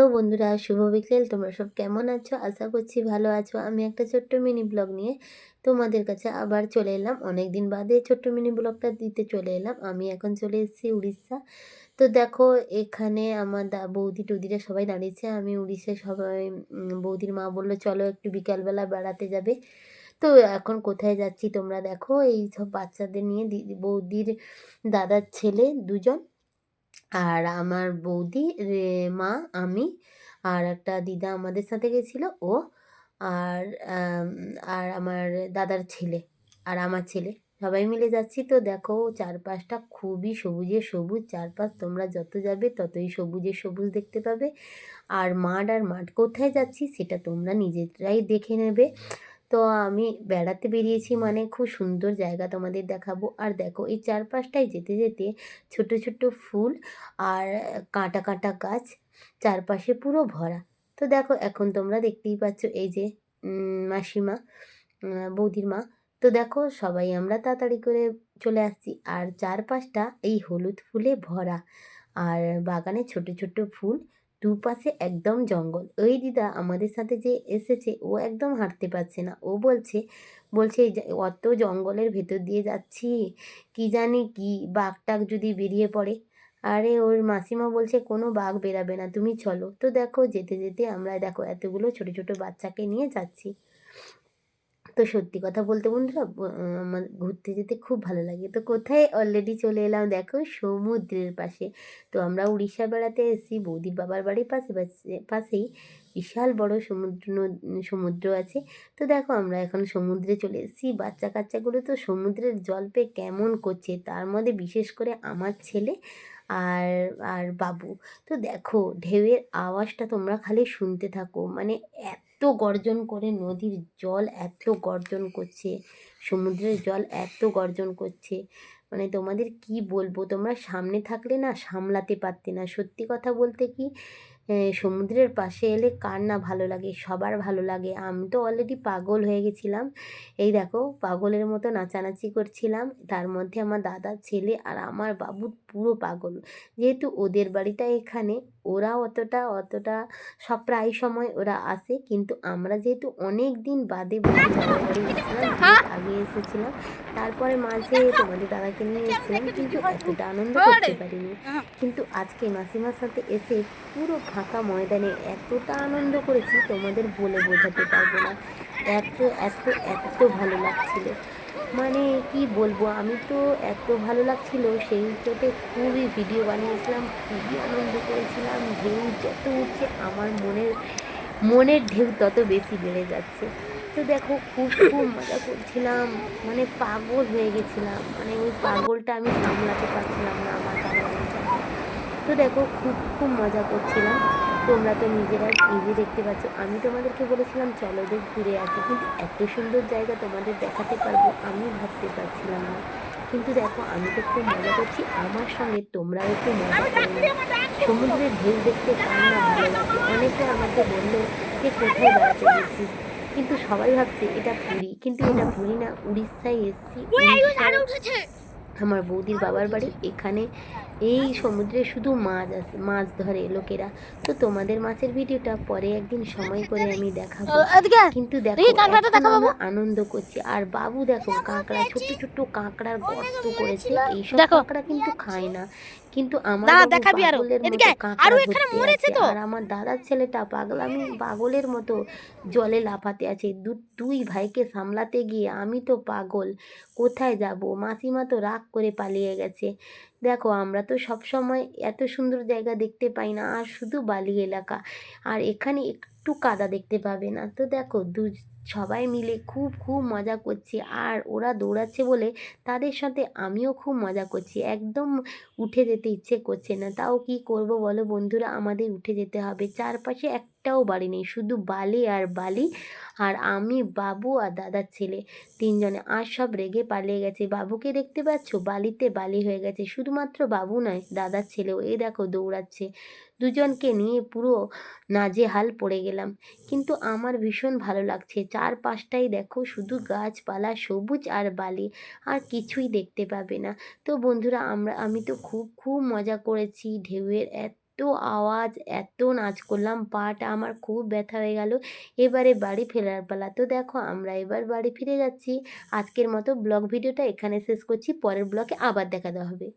Hello বন্ধুরা, শুভ বিকেল। তোমরা সব কেমন আছো? আশা করছি ভালো আছো। আমি একটা ছোট্ট মিনি ব্লগ নিয়ে তোমাদের কাছে আবার চলে এলাম। অনেক দিন বাদে ছোট্ট মিনি ব্লগটা দিতে চলে এলাম। আমি এখন চলে এসেছি উড়িষ্যা। তো দেখো, এখানে আমার দা বৌদি টৌদিরা সবাই দাঁড়িয়েছে। আমি উড়িষ্যায় সবাই বৌদির মা বলল, চলো একটু বিকালবেলা বেড়াতে যাবে। তো এখন কোথায় যাচ্ছি তোমরা দেখো। এই সব বাচ্চাদের নিয়ে বৌদির দাদার ছেলে দুজন। আর আমার বৌদি মা, আমি আর একটা দিদা আমাদের সাথে গেছিল, ও আর আর আমার দাদার ছেলে আর আমার ছেলে। সবাই মিলে যাচ্ছি তো দেখো চারপাশটা খুবই সবুজে সবুজ, চারপাশ তোমরা যত যাবে ততই সবুজে সবুজ দেখতে পাবে। আর মাঠ আর মাঠ কোথায় যাচ্ছি সেটা তোমরা নিজেরাই দেখে নেবে। তো আমি বেড়াতে বেরিয়েছি মানে খুব সুন্দর জায়গা তোমাদের দেখাবো। আর দেখো এই চারপাশটায় যেতে যেতে ছোট ছোট ফুল আর কাঁটা কাঁটা গাছ চারপাশে পুরো ভরা। তো দেখো এখন তোমরা দেখতেই পাচ্ছ এই যে মাসিমা বৌদির মা। তো দেখো সবাই আমরা তাড়াতাড়ি করে চলে আসছি। আর চারপাশটা এই হলুদ ফুলে ভরা। আর বাগানে ছোট ছোট ফুল দুপাশে একদম জঙ্গল। ওই দিদা আমাদের সাথে যে এসেছে, ও একদম হাঁটতে পারছে না। ও বলছে বলছে অত জঙ্গলের ভেতর দিয়ে যাচ্ছি, কি জানি কি বাঘ টাক যদি বেরিয়ে পড়ে। আরে, ওর মাসিমা বলছে, কোনো বাঘ বেরাবে না, তুমি চলো। তো দেখো, যেতে যেতে আমরা, দেখো, এতগুলো ছোট ছোট বাচ্চাকে নিয়ে যাচ্ছি। তো সত্যি কথা বলতে বন্ধুরা আমার ঘুরতে যেতে খুব ভালো লাগে। তো কোথায়? অলরেডি চলে এলাম, দেখো সমুদ্রের পাশে। তো আমরা উড়িষ্যা বেড়াতে এসেছি, বৌদির বাবার বাড়ির পাশে পাশে- পাশেই বিশাল বড় সমুদ্র সমুদ্র আছে। তো দেখো আমরা এখন সমুদ্রে চলে এসেছি, বাচ্চা কাচ্চাগুলো তো সমুদ্রের জল পেয়ে কেমন করছে, তার মধ্যে বিশেষ করে আমার ছেলে আর আর বাবু। তো দেখো, ঢেউয়ের আওয়াজটা তোমরা খালি শুনতে থাকো। মানে এত গর্জন করে নদীর জল এত গর্জন করছে, সমুদ্রের জল এত গর্জন করছে। মানে তোমাদের কি বলব? তোমরা সামনে থাকলে না সামলাতে পারতে না। সত্যি কথা বলতে কি সমুদ্রের পাশে এলে কার না ভালো লাগে? সবার ভালো লাগে। আমি তো অলরেডি পাগল হয়ে গেছিলাম। এই দেখো, পাগলের মতো নাচানাচি করছিলাম। তার মধ্যে আমার দাদার ছেলে আর আমার বাবু পুরো পাগল। যেহেতু ওদের বাড়িটা এখানে, ওরা অতটা অতটা সব প্রায় সময় ওরা আসে। কিন্তু আমরা যেহেতু অনেক দিন বাদে এসেছিলাম তারপরে মাঝে তোমাদের দাদাকে নিয়ে এসেছিলাম কিন্তু এতটা আনন্দ করতে পারিনি। কিন্তু আজকে মাসিমার সাথে এসে পুরো ফাঁকা ময়দানে এতটা আনন্দ করেছি তোমাদের বলে বোঝাতে পারব না। এত এত এত ভালো লাগছিল। মানে কি বলব আমি তো এত ভালো লাগছিল সেই চোটে খুবই ভিডিও বানিয়েছিলাম খুবই আনন্দ করেছিলাম। ঢেউ যত উঠছে আমার মনের মনের ঢেউ তত বেশি বেড়ে যাচ্ছে। তো দেখো খুব খুব মজা করছিলাম। মানে পাগল হয়ে গেছিলাম। মানে ওই পাগলটা আমি সামলাতে পারছিলাম না আমার তো দেখো খুব খুব মজা করছিলাম। তোমরা তো নিজেরা নিজে দেখতে পাচ্ছ। আমি তোমাদেরকে বলেছিলাম চলো দেখ ঘুরে আসি। কিন্তু এত সুন্দর জায়গা তোমাদের দেখাতে পারব আমি ভাবতে পারছিলাম না। কিন্তু দেখো আমি তো খুব মজা করছি। আমার সঙ্গে তোমরাও একটু মজা করো। না সমুদ্রের ঢেউ দেখতে কার না। ভালো লাগে অনেকে আমাকে বলল যে কোথায় বেড়াতে গেছিস কিন্তু সবাই ভাবছে এটা পুরী। কিন্তু এটা পুরী না উড়িষ্যায় এসছি আমার বৌদির বাবার বাড়ি এখানে এই সমুদ্রে শুধু মাছ আছে মাছ ধরে লোকেরা। তো তোমাদের মাছের ভিডিওটা পরে একদিন সময় করে আমি দেখাবো। কিন্তু দেখো। আমরা আনন্দ করছি। আর বাবু দেখো কাঁকড়া ছোট ছোট কাঁকড়ার গর্ত করেছে। এইসব। কাঁকড়া কিন্তু খায় না। কিন্তু আমার দেখাবি আরও। এখানে মরেছে তো। আমার দাদার ছেলেটা পাগলামি পাগলের মতো জলে লাফাতে আছে। দুই ভাইকে সামলাতে গিয়ে আমি তো পাগল। কোথায় যাব? মাসিমা তো রাগ করে পালিয়ে গেছে। দেখো, আমরা তো সব সময় এত সুন্দর জায়গা দেখতে পাই না, আর শুধু বালি এলাকা। আর এখানে একটু কাদা দেখতে পাবে না। তো দেখো, দু, সবাই মিলে খুব খুব মজা করছি। আর ওরা দৌড়াচ্ছে বলে তাদের সাথে আমিও খুব মজা করছি। একদম উঠে যেতে ইচ্ছে করছে না। তাও কি করব বলো বন্ধুরা? আমাদের উঠে যেতে হবে। চারপাশে একটাও বাড়ি নেই, শুধু বালি আর বালি। আর আমি, বাবু আর দাদার ছেলে তিনজনে। আর সব রেগে পালিয়ে গেছে। বাবুকে দেখতে পাচ্ছ? বালিতে বালি হয়ে গেছে। শুধুমাত্র বাবু নয়, দাদার ছেলেও। এই দেখো, দৌড়াচ্ছে। দুজনকে নিয়ে পুরো নাজেহাল পড়ে গেলাম। কিন্তু আমার ভীষণ ভালো লাগছে। চারপাশটাই দেখো, শুধু গাছপালা, সবুজ আর বালি। আর কিছুই দেখতে পাবে না। তো বন্ধুরা, আমরা, আমি তো খুব খুব মজা করেছি। ঢেউয়ের এত আওয়াজ, এত নাচ করলাম, পাটা আমার খুব ব্যথা হয়ে গেল। এবারে বাড়ি ফেরার পালা। তো দেখো, আমরা এবার বাড়ি ফিরে যাচ্ছি। আজকের মতো ব্লগ ভিডিওটা এখানে শেষ করছি। পরের ব্লগে আবার দেখা দেওয়া হবে।